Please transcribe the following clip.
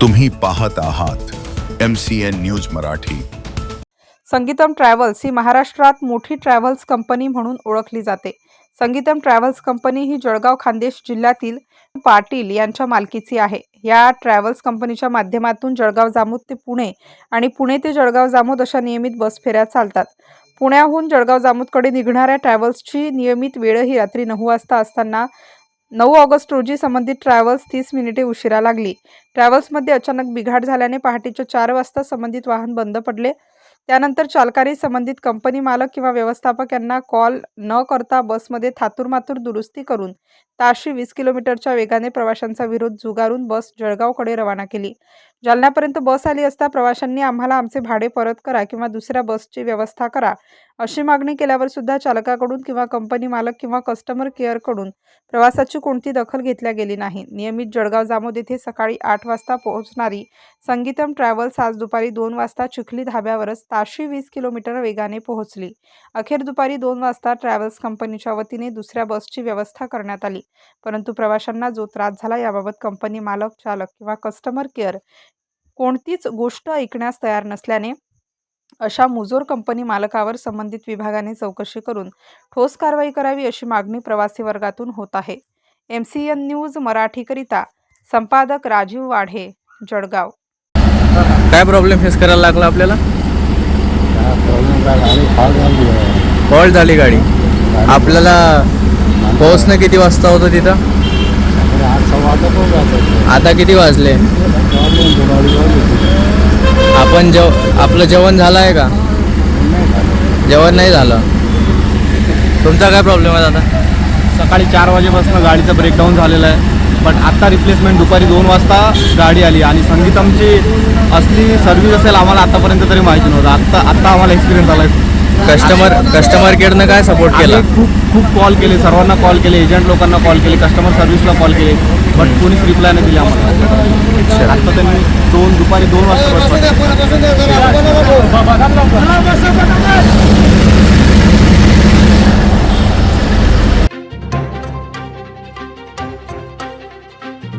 तुम्ही पाहत आहात M C N news Marathi. Sangeetam travels ही महाराष्ट्रात मोठी ट्रॅव्हल्स कंपनी म्हणून ओळखली जाते. संगीतम ट्रॅव्हल्स कंपनी ही जळगाव खान्देश जिल्ह्यातील पाटील यांच्या मालकीची आहे. या ट्रॅव्हल्स कंपनीच्या माध्यमातून जळगाव जामोद ते पुणे आणि पुणे ते जळगाव जामोद अशा नियमित बस फेऱ्या चालतात. पुण्याहून जळगाव जामोदकडे निघणाऱ्या ट्रॅव्हल्सची नियमित वेळही रात्री नऊ वाजता असताना नऊ ऑगस्ट रोजी संबंधित ट्रॅव्हल्स तीस मिनिटे उशिरा लागली. ट्रॅव्हल्समध्ये अचानक बिघाड झाल्याने पहाटेच्या चार वाजता संबंधित वाहन बंद पडले. त्यानंतर चालकाने संबंधित कंपनी मालक किंवा व्यवस्थापक यांना कॉल न करता बसमध्ये थातूरमातूर दुरुस्ती करून ताशी वीस किलोमीटरच्या वेगाने प्रवाशांचा विरोध झुगारून बस जळगावकडे रवाना केली. जालन्यापर्यंत बस आली असता प्रवाशांनी आम्हाला आमचे भाडे परत करा किंवा दुसऱ्या बसची व्यवस्था करा अशी मागणी केल्यावर सुद्धा चालकाकडून किंवा कंपनी मालक किंवा कस्टमर केअरकडून प्रवासाची कोणती दखल घेतल्या गेली नाही. नियमित जळगाव जामोद येथे सकाळी आठ वाजता पोहोचणारी संगीतम ट्रॅव्हल्स आज दुपारी दोन वाजता चिखली धाब्यावरच ताशी वीस किलोमीटर वेगाने पोहोचली. अखेर दुपारी दोन वाजता ट्रॅव्हल्स कंपनीच्या वतीने दुसऱ्या बसची व्यवस्था करण्यात आली. परंतु प्रवाशांना जो त्रास झाला याबाबत कंपनी मालक चालक किंवा कस्टमर केअर कोणतीच गोष्ट ऐकण्यास तयार नसल्याने अशा मुजोर कंपनी मालकावर संबंधित विभागाने चौकशी करून ठोस कारवाई करावी अशी मागणी प्रवासी वर्गातून होत आहे. एम सी एन न्यूज मराठीकरिता संपादक राजीव वाढे जळगाव. काय प्रॉब्लेम फेस करायला लागला आपल्याला? झाली फॉल्ट झाली गाडी. आपल्याला पोहोचणं किती वाजता होतं तिथं? आता किती वाजले? आपण जेव आपलं जेवण झालं आहे का? जेवण नाही झालं. तुमचा काय प्रॉब्लेम आहे दादा? सकाळी चार वाजेपासून गाडीचं ब्रेकडाऊन झालेलं आहे. पण आत्ता रिप्लेसमेंट दुपारी दोन वाजता गाडी आली. आणि संगीतमची असली सर्व्हिस असेल आम्हाला आतापर्यंत तरी माहिती नव्हतं. आत्ता आत्ता आम्हाला एक्सपिरियन्स आला आहे कस्टमर कस्टमर केअरनं काय सपोर्ट केला? खूप खूप कॉल केले. सर्वांना कॉल केले. एजंट लोकांना कॉल. केले कस्टमर सर्व्हिसला कॉल केले. बट कोणीच रिप्लाय नाही दिली आम्हाला आत्ता त्यांनी दोन दुपारी दोन वाजता बस